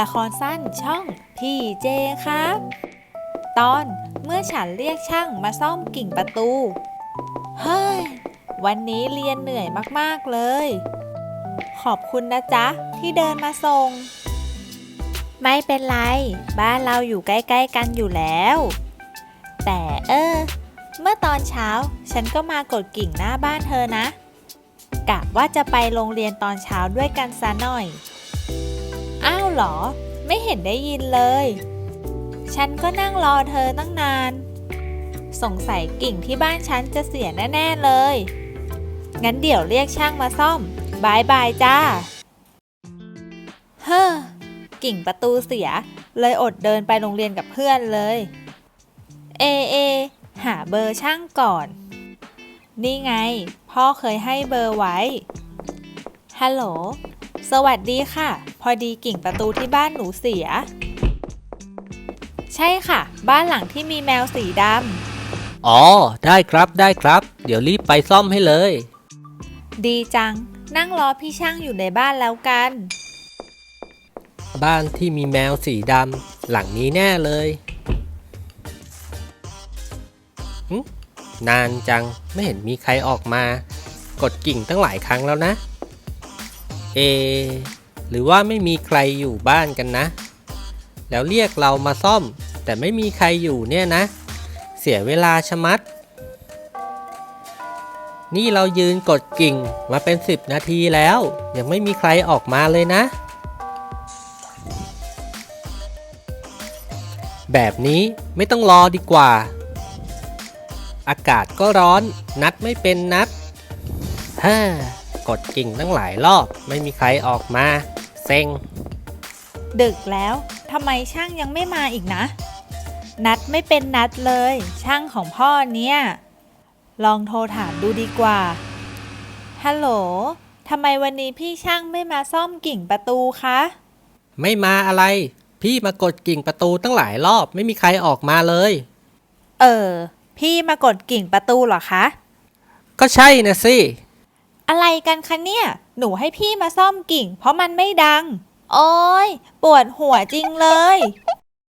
ละครสั้นช่องพี่เจครับ ตอนเมื่อฉันเรียกช่างมาซ่อมกิ่งประตู เฮ้ย วันนี้เรียนเหนื่อยมากๆเลย ขอบคุณนะจ๊ะ ที่เดินมาส่ง ไม่เป็นไร บ้านเราอยู่ใกล้ๆกันอยู่แล้ว แต่เออ เมื่อตอนเช้าฉันก็มากดกิ่งหน้าบ้านเธอนะ กะว่าจะไปโรงเรียนตอนเช้าด้วยกันซะหน่อย เหรอ ไม่เห็นได้ยินเลย ฉันก็นั่งรอเธอตั้งนาน สงสัยกิ่งที่บ้านฉันจะเสียแน่ๆเลย งั้นเดี๋ยวเรียกช่างมาซ่อมบายบายจ้า เฮ้อ กิ่งประตูเสีย เลยอดเดินไปโรงเรียนกับเพื่อนเลย เอเอ หาเบอร์ช่างก่อน นี่ไง พ่อเคยให้เบอร์ไว้ ฮัลโหล สวัสดีค่ะ พอดีกิ่งประตูที่บ้านหนูเสีย ใช่ค่ะ บ้านหลังที่มีแมวสีดอ๋อ ได้ครับได้ครับ เดี๋ยวรีบไปซ่อมให้เลยำดีจัง นั่งรอพี่ช่างอยู่ในบ้านแล้วกัน บ้านที่มีแมวสีดำหลังนี้แน่เลยหึนานจังไม่เห็นมีใครออกมา กดกิ่งตั้งหลายครั้งแล้วนะ เอ หรือว่าไม่มีใครอยู่บ้านกันนะ แล้วเรียกเรามาซ่อม แต่ไม่มีใครอยู่เนี่ยนะ เสียเวลาชะมัด นี่เรายืนกดกิ่งมาเป็น 10 นาทีแล้ว ยังไม่มีใครออกมาเลยนะ แบบนี้ไม่ต้องรอดีกว่า อากาศก็ร้อนนัดไม่เป็นนัดฮ่า กดกิ่งตั้งหลายรอบ ไม่มีใครออกมาเซ็ง ดึกแล้วทำไมช่างยังไม่มาอีกนะ นัดไม่เป็นนัดเลย ช่างของพ่อเนี่ย ลองโทรถามดูดีกว่าฮัลโหลทำไมวันนี้พี่ช่างไม่มาซ่อมกิ่งประตูคะ ไม่มาอะไร พี่มากดกิ่งประตูตั้งหลายรอบไม่มีใครออกมาเลย เออ พี่มากดกิ่งประตูเหรอคะ ก็ใช่นะสิ อะไรกันคะเนี่ย หนูให้พี่มาซ่อมกิ่ง เพราะมันไม่ดัง โอ้ยปวดหัวจริงเลย